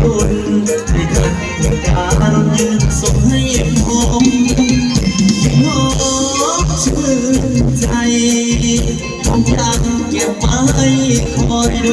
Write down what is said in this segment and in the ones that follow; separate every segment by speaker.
Speaker 1: คุณที่ท่านการส่งให้ผมหอมชื่นใจผมยังเก็บไว้คอยดู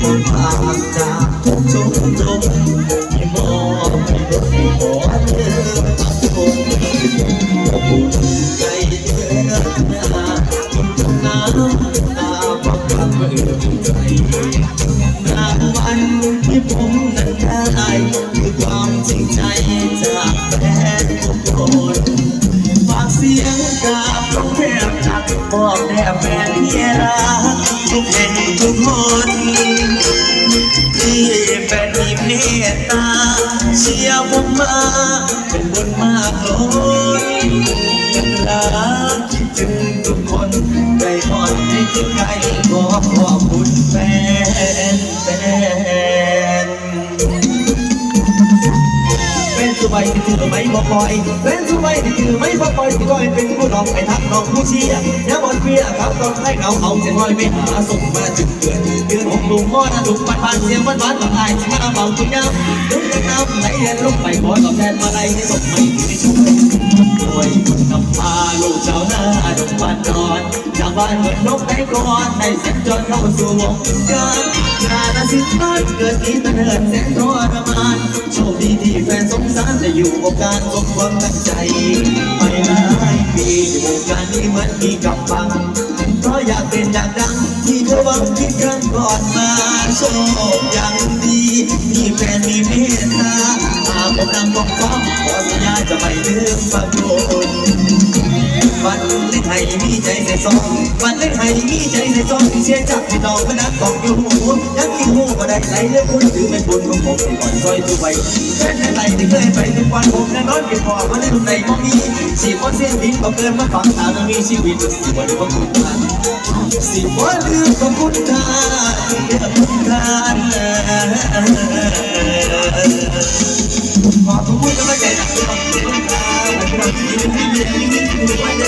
Speaker 1: คนผ่านจากทุกชุมชนที่มอบให้รถขอเดินมาชมอุ่นใจเดือนหน้าคุณน้ำตาพักพักเบื่อใจร ที่ผมนั้นได้คือความจริงใจจากแฟนทุกคนฝากเสียงกราบต้องแทบจักบอกแด่แฟนที่รักทุกแห่งทุกคนที่แฟนมีเมตตาเชียร์ผมมาเป็นบุญมากล้นรักคิดถึงทุกคนใจอ่อนให้ถึงไกลขอข เป็นสุใบที่ถือไม่บอกปล่อยเป็นสุใบที่ถือไม่บอกปล่อยที่ก้อยเป็นผู้น้องไปทักน้องผู้เชียร์ยามบอลเฟียครับต้องให้เขาเอาเสียงลอยไปหาส่งมาจุดเกิดเดือนหกลุงม้อนะลุงปัดปานเสียงวานหวานกับอายที่มาเบาคุณยามลุงจะนำไหลเรียนลุกไปขอตอบแทนมาได้ที่ส่งไม่ถึงในชุมด้วยคุณนำพาลูกชาวนาดงบ้านนอนจากบ้านเหมือนนกไก่ก่อนได้เสียงจนเข้าสู่วงการงานสิทธิ์บ้นเกิดนี้เป็นเหินแสนทรมานโชคดีที่ แฟนสงสารได้อยู่กับการสมความตั้งใจไม่หลายปีอยู่วงการนี้มันมีกับฟัง เพราะอยากเป็นอยากดัง ที่เธอหวังคิดครั้งก่อนมาโชคยังดีมีแฟนมีเมตตาหากผมนำบอกฟ้องขอสัญญาจะไม่ลืมฟังคุณ วันเล่นไทยมีใจใส่ซองวันเล่นไทยมีใจใส่ซองที่เชียจับที่ดอกพนักกองอยู่หูยังกินหูก็ได้ไหลเลือดคุณถือเป็นบุญของผมที่ก่อนซอยทุกใบแค่ไหนที่เคยไปทุกวันผมแน่นอนเก็บพอมาเล่นในมอมีสิบวันเส้นดินก็เกินมาฝังตาต้องมีชีวิตสิบวันของคุณทานสิบวันลืมของคุณทานเคุณทานขอทุกคนกำลังใจจากทุกคนทุกคนครับและเราที่มีที่มีที่มีที่มีไว้เลยเสียเวลามากับความรักที่ไม่จริงใจเสียเวลาใจที่เผลอไปรักคน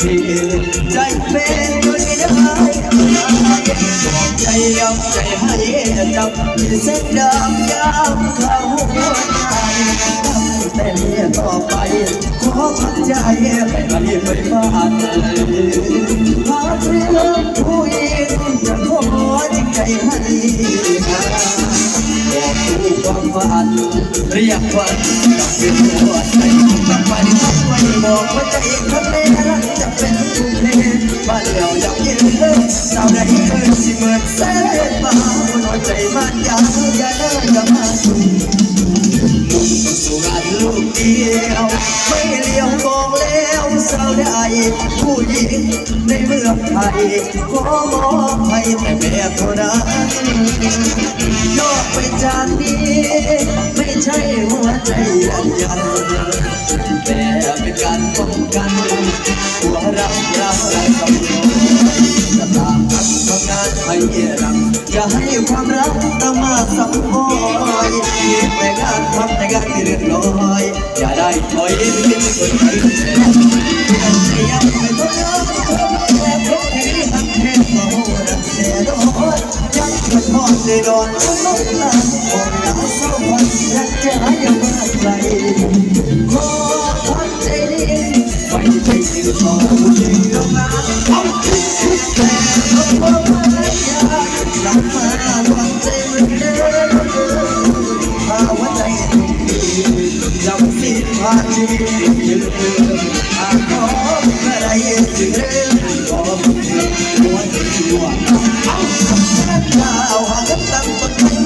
Speaker 1: ทีใจเป็นก็ไม่ได้ใจยอมใจให้จับเส้นดำยามเข้าหัวใจแต่เมียต่อไป ขอพักใจไปมาเรียนไปบ้านพาเพื่อนผู้หญิงจะขอจริงใจให้บอกผู้ความฝันเรียกวันกับเป็นหัวใจตั้งไปตั้ว้บอกว่าใจข้างในรักจะ เราอยากยืนเพิ่มสาวใดเคยสิเหมื สาวใดผู้หญิงในเมืองไทยขอมอบให้แต่แม่เท่านั้นนอกไปจากนี้ ไม่ใช่หัวใจยันยันแต่เป็นการป้องกันหัวรักเราและสำคัญจะตามทักทำงานให้รักอย่าให้ความรักตามมาสังหรณ์เพียแต่งานทำแต่งานที่เรียบร้อยอย่าได้ถอยหรือเป็นคนไทย ไว้ น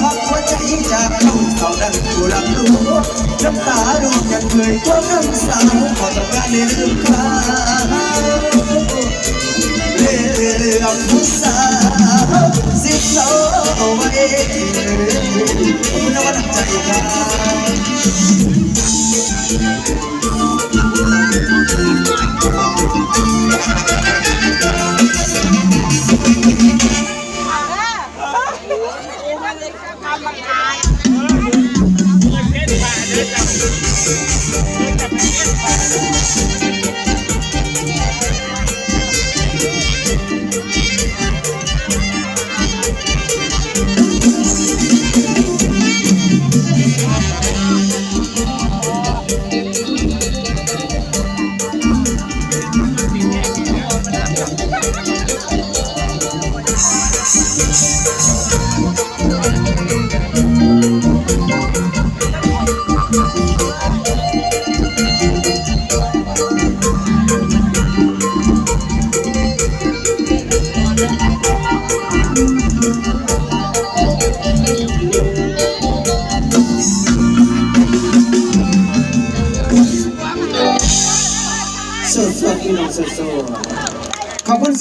Speaker 1: พักหัวใจจากเขาเขาดังกูรักรู้น้ำตาดูยังเคยกว้างน้ำสาวขอต้องการในลืมเขาเลือน้องผู้สาวสิบสองไว้คุณนวัดใจ ครั บส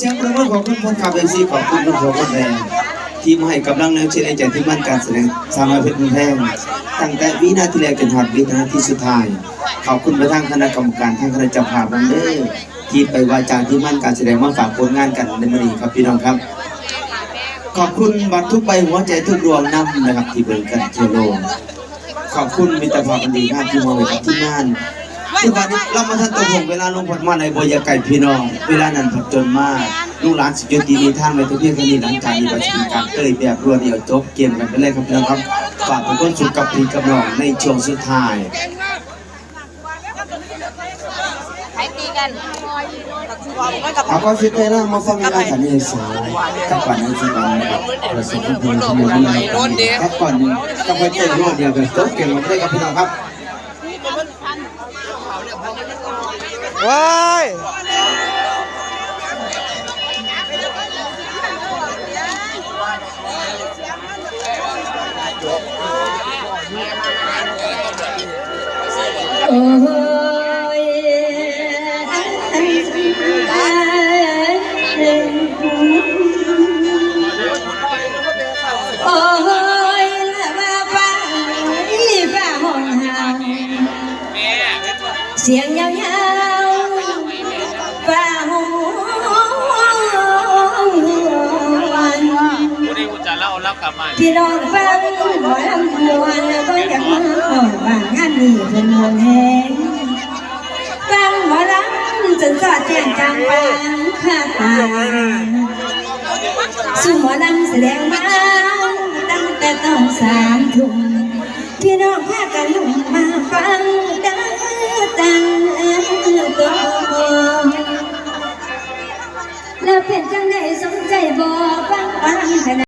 Speaker 1: สียงประมือขอบคุณคนขับเอ็มซีขอบคุณคุณโจคนแรงที่มาให้กำลังแรงเชียร์ในใจที่มั่นการแสดงสามารถเพชรบุญแพงตั้งแต่วินาทีแรกจนถึงวินาทีสุดท้าย ขอบคุณไปทางคณะกรรมการทางคณะจ้าภาพบังเด้ที่ไปวาจาที่มั่นการแสดงมาฝากผลงานกันในมือนี้ครับพี่น้องครับ ขอบคุณบัตรทุกใบหัวใจทุกดวงนำนะครับที่เบิ่งกันทั่วโลขอบคุณมิตรภาพอันดีภาพที่มองไปกับที่งาน ทุกวันเรามาทันตัวผมเวลาลงพัดมาในบอยาไก่พี่น้อง เวลานั้นผัดจนมากลูกหลานสิจุตีมีท่างในทุกเพียงแค่นี้หลังจากนี้ประชุมการเตยแบบรวดเดียวจบเกมกันไปเลยครับพี่น้องครับฝากเป็นคนสุขกับพี่กับน้องในช่วงสุดท้ายเอาก็คิดได้แล้วมาฟังงานสันนิษฐานกับก่อนในที่การนะครับประสบผลที่มีที่มีครับก่อนหนึ่งก็ไปเตะรวดเดียวกันจบเกมกันไปเลยครับพี่น้องครับ
Speaker 2: ว้าย
Speaker 3: เอ
Speaker 4: อ กลับมา
Speaker 3: พี่น้องฟังหมอลำมวนก็อยากมาออกบ้านงานนี้เป็นมวลแห้งฟังหมอลำจนสอดแจ้งจางปางข้าตาสู่หมอลำแสดงมาตั้งแต่ตอนสามทุ่มพี่น้องพากันลุกมาฟังดังตั้งตัวแล้วเป็นจังไดสนใจบ่ฟังฟังขนา